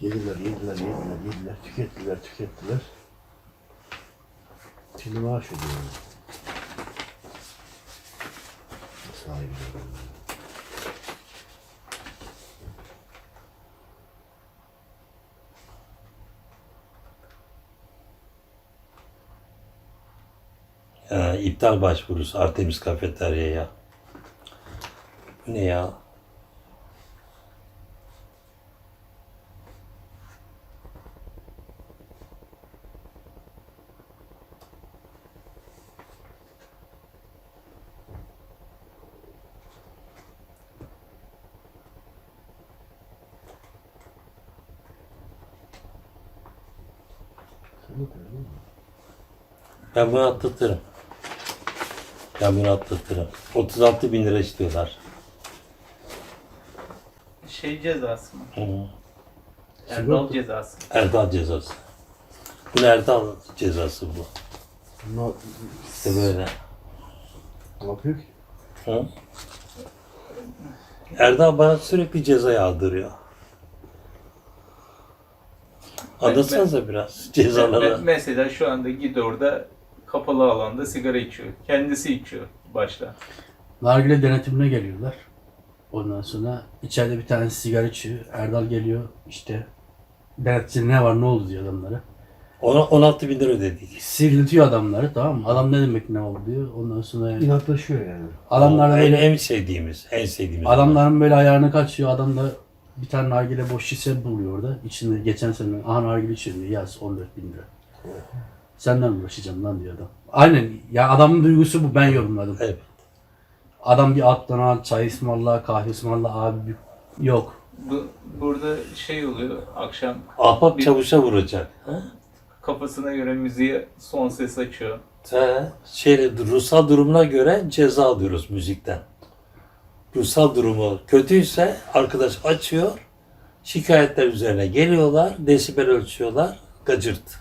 Yediler, yediler, yediler, yediler, tükettiler, tükettiler. Şimdi maaş ödüyor. Sahibi. Ya, iptal başvurusu Artemis Kafeterya'ya. Bu ne ya? Sen ne diyorsun oğlum? Ben bunu atlatırım. Ben bunu atlatırım. 36 bin lira istiyorlar. Şey cezası mı? Hı. Erdal cezası. Erdal cezası. Bu Erdal cezası bu. Ne, İşte böyle. ne yapıyor ki? Hı? Erdal bana sürekli ceza yağdırıyor. Anlatsanıza biraz Me- cezaları. mesela şu anda git orada kapalı alanda sigara içiyor. Kendisi içiyor başta. Nargile denetimine geliyorlar. Ondan sonra içeride bir tanesi sigara içiyor. Erdal geliyor işte denetçi ne var ne oldu diyor adamlara. Ona 16 bin lira ödedik. Sivriltiyor adamları tamam mı? Adam ne demek ne oldu diyor. Ondan sonra İnatlaşıyor yani. adamların en, böyle, en sevdiğimiz, en sevdiğimiz. adamların böyle ayarını kaçıyor. Adam da bir tane nargile boş şişe buluyor orada. İçinde geçen sene aha nargile içiyorum diyor. Yaz 14 bin lira. Senden uğraşacağım lan diyor adam. Aynen ya adamın duygusu bu ben yorumladım. Evet. Adam bir atlana çay ısmarla kahve ısmarla abi bir... yok. Bu, burada şey oluyor akşam Ahbap Bir- çavuşa vuracak. Ha? kafasına göre müziğe son ses açıyor. He, şeyle, ruhsal durumuna göre ceza alıyoruz müzikten. Ruhsal durumu kötüyse arkadaş açıyor, şikayetler üzerine geliyorlar, desibel ölçüyorlar, gacırt.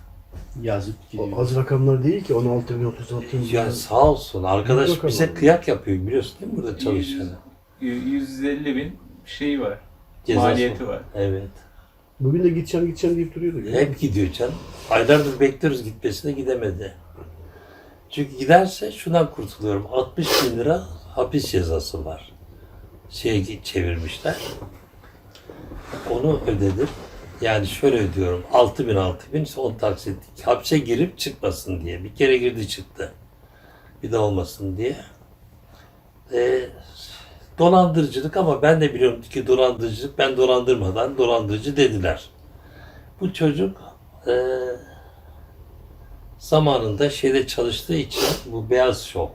Yazıp O gidiyor. az rakamlar değil ki 16 bin 36 bin. Ya sağ olsun arkadaş rakam bize kıyak yapıyor biliyorsun değil mi burada çalışanı? Y- 150 bin şey var. Cezası maliyeti var. Evet. Bugün de gideceğim gideceğim deyip duruyordu. Hep gidiyor canım. Aylardır bekliyoruz gitmesine gidemedi. Çünkü giderse şundan kurtuluyorum. 60 bin lira hapis cezası var. Şey çevirmişler. Onu ödedim. Yani şöyle ödüyorum. 6 bin 6 bin işte 10 taksit. Hapse girip çıkmasın diye. Bir kere girdi çıktı. Bir de olmasın diye. Ee, dolandırıcılık ama ben de biliyorum ki dolandırıcılık ben dolandırmadan dolandırıcı dediler. Bu çocuk eee, zamanında şeyde çalıştığı için bu beyaz şov.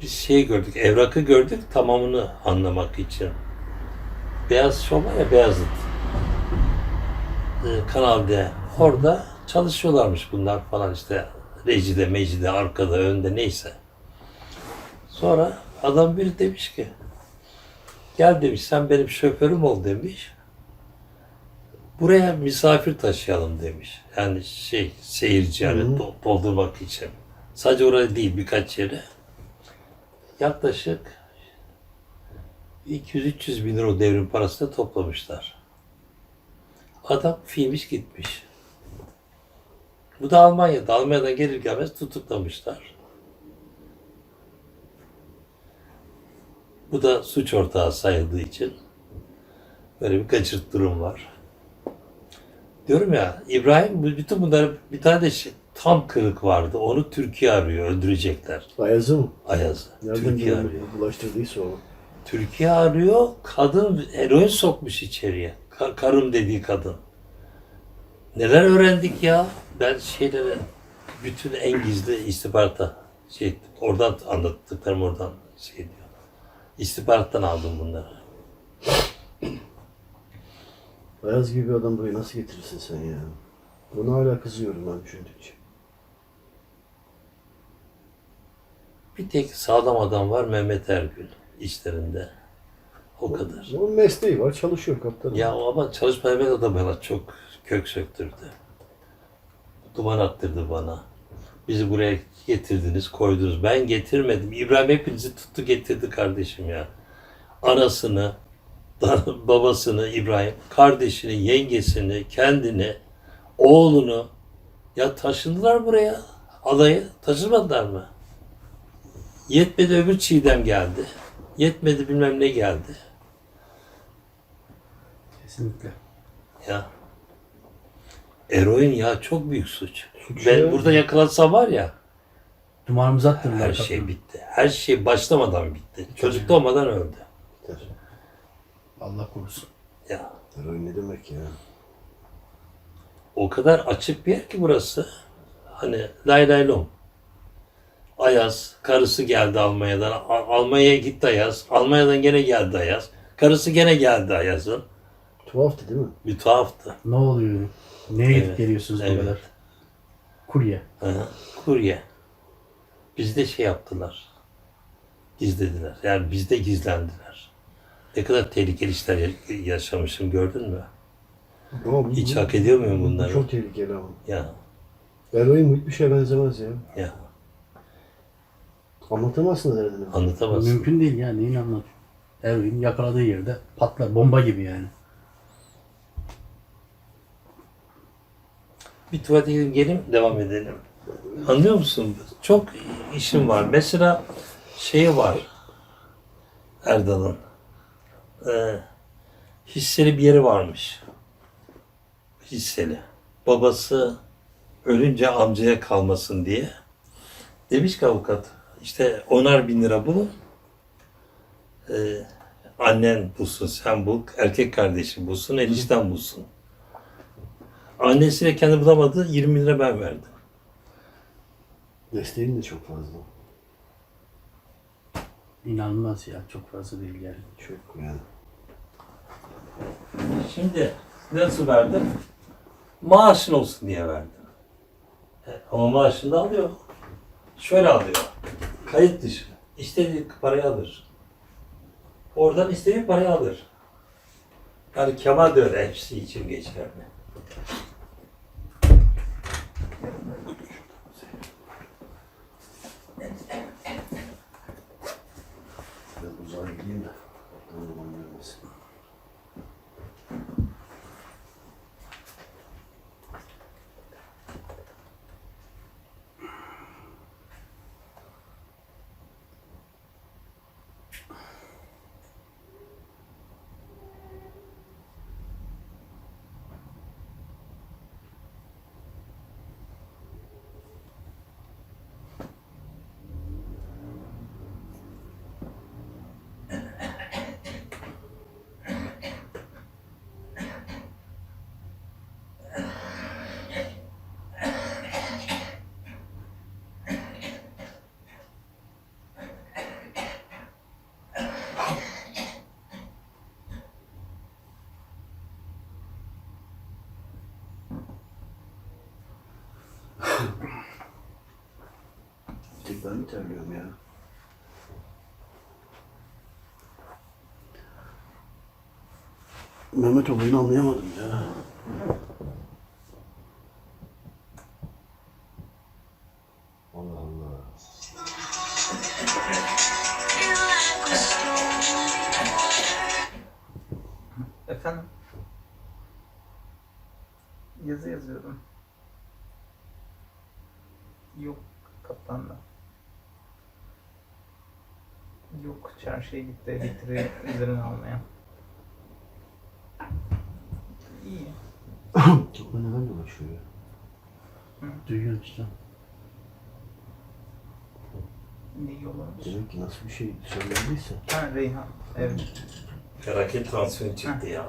Biz şey gördük, evrakı gördük tamamını anlamak için. Beyaz şov var ya Beyazıt. Eee, Kanal D. Orada çalışıyorlarmış bunlar falan işte. Rejide, mecide, arkada, önde neyse. Sonra adam biri demiş ki gel demiş sen benim şoförüm ol demiş buraya misafir taşıyalım demiş. Yani şey seyirci yani do- doldurmak için. Sadece oraya değil birkaç yere. Yaklaşık 200-300 bin lira o devrim parasını toplamışlar. Adam filmiş gitmiş. Bu da Almanya'da. Almanya'dan gelir gelmez tutuklamışlar. Bu da suç ortağı sayıldığı için böyle bir kaçırt durum var. Diyorum ya İbrahim bütün bunları bir tane de şey, tam kırık vardı. Onu Türkiye arıyor. Öldürecekler. Ayazı mı? Ayaz'ı. Nereden Türkiye arıyor. bulaştırdıysa o. Türkiye arıyor. Kadın eroin sokmuş içeriye. Ka- karım dediği kadın. Neler öğrendik ya? Ben şeyleri bütün en gizli istihbarata şey oradan anlattıklarım oradan şey diyor. İstihbarattan aldım bunları. Ayaz gibi bir adam buraya nasıl getirirsin sen ya? Ona hala kızıyorum ben düşündükçe. Bir tek sağlam adam var Mehmet Ergül işlerinde. O kadar. Onun mesleği var, çalışıyor kaptanım. Ya ama çalışma Mehmet adam bana çok kök söktürdü. Duman attırdı bana. Bizi buraya getirdiniz, koydunuz. Ben getirmedim. İbrahim hepinizi tuttu getirdi kardeşim ya. Anasını, babasını İbrahim, kardeşini, yengesini, kendini, oğlunu ya taşındılar buraya. Adayı taşımadılar mı? Yetmedi öbür Çiğdem geldi. Yetmedi bilmem ne geldi. Kesinlikle. Ya. Eroin ya çok büyük suç. Suç ben ya. burada yakalansam var ya Dumanımızı attırırlar. her kapıdan. şey bitti. Her şey başlamadan bitti. Çocuk doğmadan öldü. Biter. Allah korusun. Ya Eroin ne demek ya? o kadar açık bir yer ki burası. Hani lay lay lom. Ayaz, karısı geldi Almanya'dan. Almanya'ya gitti Ayaz. Almanya'dan gene geldi Ayaz. Karısı gene geldi Ayaz'ın. Tuhaftı değil mi? Bir tuhaftı. Ne oluyor? Neye gidip Evet, geliyorsunuz bu evet. kadar? Kurye. Hı hı. Kurye. Bizde şey yaptılar. Gizlediler. Yani bizde gizlendiler. Ne kadar tehlikeli işler ya- yaşamışım gördün mü? Ama bu, Hiç bu- hak ediyor muyum bu bunları? Çok tehlikeli ama. Ya Eroin hiçbir şeye benzemez ya. ya Anlatamazsın derdini. anlatamazsın. Mümkün değil ya. Neyin anlat? Eroin yakaladığı yerde patlar. Bomba gibi yani. Bir tuvalete gidip gelin devam edelim. Anlıyor musun? Çok işim var. Mesela şeyi var. Erdal'ın. Ee, hisseli bir yeri varmış. Hisseli. Babası ölünce amcaya kalmasın diye. Demiş ki avukat işte onar bin lira bulun. Ee, annen bulsun, sen bul, erkek kardeşin bulsun, enişten bulsun. Annesiyle kendi bulamadı, 20 lira ben verdim. Desteğin de çok fazla. İnanılmaz ya. Çok fazla değil yani. Çok yani. Şimdi nasıl verdim? Maaşın olsun diye verdim. E, Ama maaşını da alıyor. Şöyle alıyor. Kayıt dışı. İstediği parayı alır. Oradan istediği parayı alır. Yani Kemal de öyle hepsi için geçerli. Biraz uzağa gideyim de. Tam duman görmesin. Bir tek ben mi terliyorum ya? Mehmet olayını anlayamadım ya. Allah Allah. Efendim? Yazı yazıyordum. Yok kaptanla. Yok çarşıya gitti elektriği üzerine almaya. İyi. Çok neden dolaşıyor ya? Duyuyorum işte. Ne iyi olabilir? Demek ki nasıl bir şey söylendiyse. Ha Reyhan. Evet. Felaket tansiyon çıktı ya.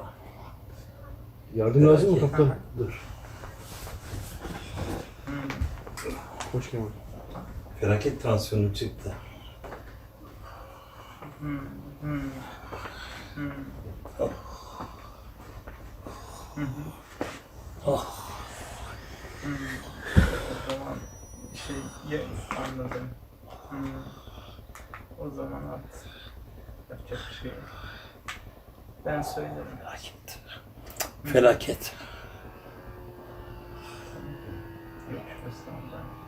Yardım lazım mı Peki. kaptan? Dur. Hoş geldin. Felaket tansiyonum çıktı. Hmm, hmm, hmm. Hı hı. Ah. Hmm. O zaman şey ya, anladım. Hmm. O zaman at. Yapacak bir şey yok. Ben söylerim. Felaket. Felaket. Yok şurası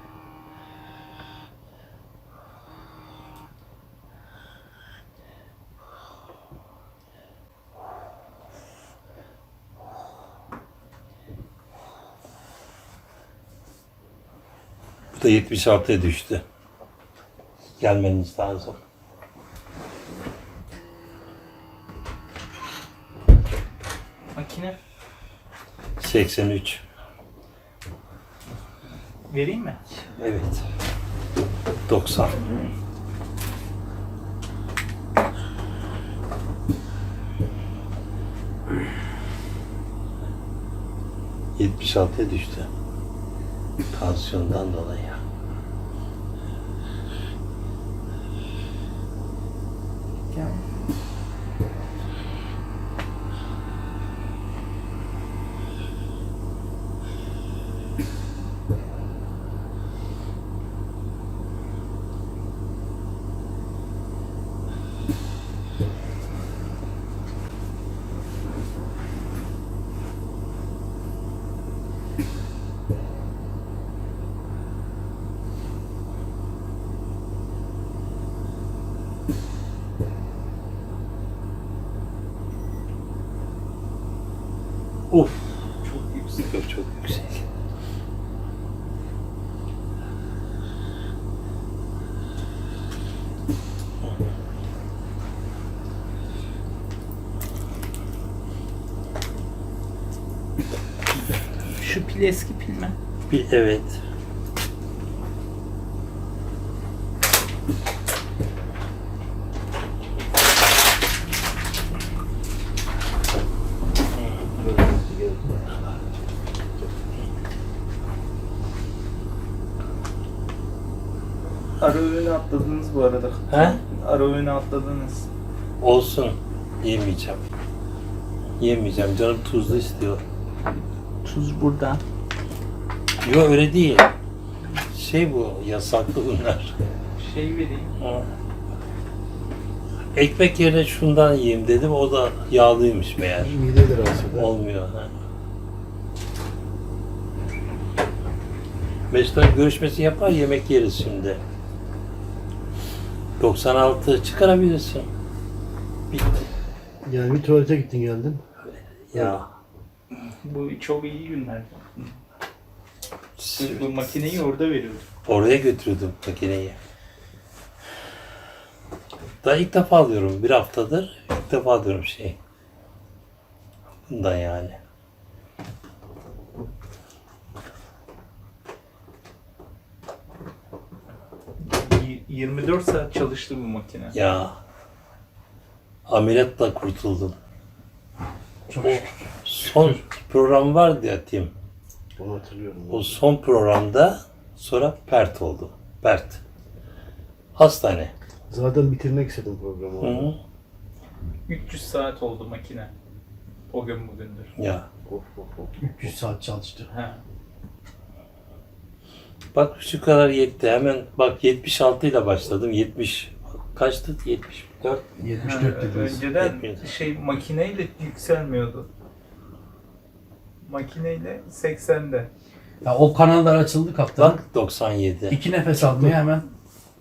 da 76'ya düştü. Gelmeniz lazım. Makine 83. vereyim mi? Evet. 90. ...76'ya düştü. Tansiyondan dolayı. Gel. Uf. Çok yüksek. Çok çok yüksek. Şu pil eski pil mi? Bir evet. Ara öğünü atladınız bu arada. He? Ara öğünü atladınız. Olsun. Yemeyeceğim. Yemeyeceğim. Canım tuzlu istiyor. Tuz burada. Yok öyle değil. Şey bu yasaklı bunlar. Şey vereyim. Ha. Ekmek yerine şundan yiyeyim dedim. O da yağlıymış meğer. Midedir aslında. Olmuyor. Ha. Mesut'un görüşmesi yapar yemek yeriz şimdi. 96 çıkarabilirsin. Bitti. Yani bir tuvalete gittin geldin. Ya. Bu çok iyi günler. Bu, bu makineyi orada veriyorduk. Oraya götürüyordum makineyi. Daha ilk defa alıyorum. Bir haftadır ilk defa alıyorum şey. Bundan yani. 24 saat çalıştı bu makine. Ya. Ameliyatla kurtuldum. Çok O son program vardı ya Tim. Onu hatırlıyorum. O son programda sonra pert oldum. Pert. Hastane. Zaten bitirmek istedim programı. Hı orada. -hı. 300 saat oldu makine. O gün bugündür. Ya. Of of of. 300 saat çalıştı. Ha. Bak şu kadar yetti. Hemen bak 76 ile başladım. 70 kaçtı? 74. 74 Ha, dediniz. Önceden Yetmiyordu. şey makineyle yükselmiyordu. Makineyle 80'de. Ya o kanallar açıldı kaptan. Bak 97. İki nefes almaya hemen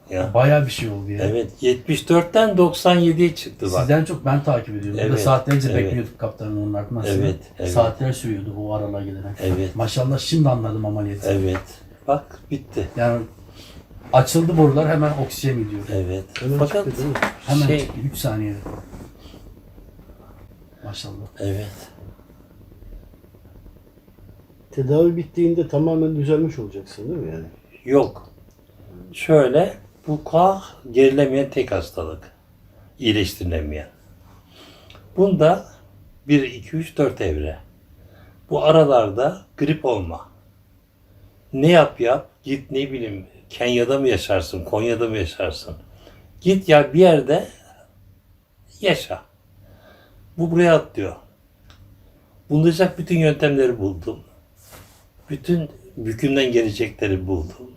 Ya. bayağı bir şey oldu ya. Evet 74'ten 97'ye çıktı bak. Sizden çok ben takip ediyorum. Burada Evet, saatlerce evet. bekliyorduk kaptanın onun artmasını. Evet, evet. Saatler sürüyordu o aralar gelene. Evet. Maşallah şimdi anladım ameliyatı. Evet. Bak bitti. Yani açıldı borular hemen oksijen gidiyor. Evet. Hemen Fakat çıktı değil mi? Hemen şey 3 saniyede. Maşallah. evet. Tedavi bittiğinde tamamen düzelmiş olacaksın değil mi yani? Yok. Şöyle bu kah gerilemeyen tek hastalık. İyileştirilemeyen. Bunda 1, 2, 3, 4 evre. Bu aralarda grip olma. Ne yap yap git ne bileyim Kenya'da mı yaşarsın, Konya'da mı yaşarsın? Git ya bir yerde yaşa. Bu buraya atlıyor. Bulacak bütün yöntemleri buldum. Bütün bükümden gelecekleri buldum.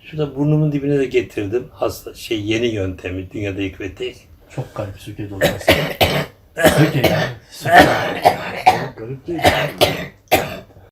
Şurada burnumun dibine de getirdim. Hasta şey yeni yöntemi dünyada ilk ve tek. Çok garip Söke dolması. Söke ya. Garip değil.